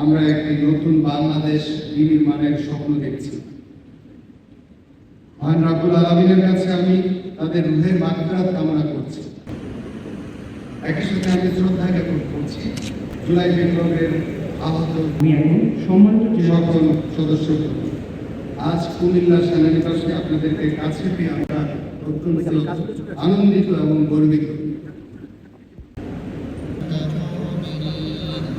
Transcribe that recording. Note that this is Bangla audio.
আমরা একটি নতুন বাংলাদেশ বিনির্মাণের স্বপ্ন দেখছি। মহান রাবুল আলমিনের কাছে আমি তাদের রুহের মাত্রাত কামনা করছি। একই সাথে আমি শ্রদ্ধা জ্ঞাপন করছি জুলাই বিপ্লবের আহত সম্মানিত সকল সদস্য আজ কুমিল্লা সেনানিবাসে আপনাদেরকে কাছে পেয়ে আমরা অত্যন্ত আনন্দিত এবং গর্বিত।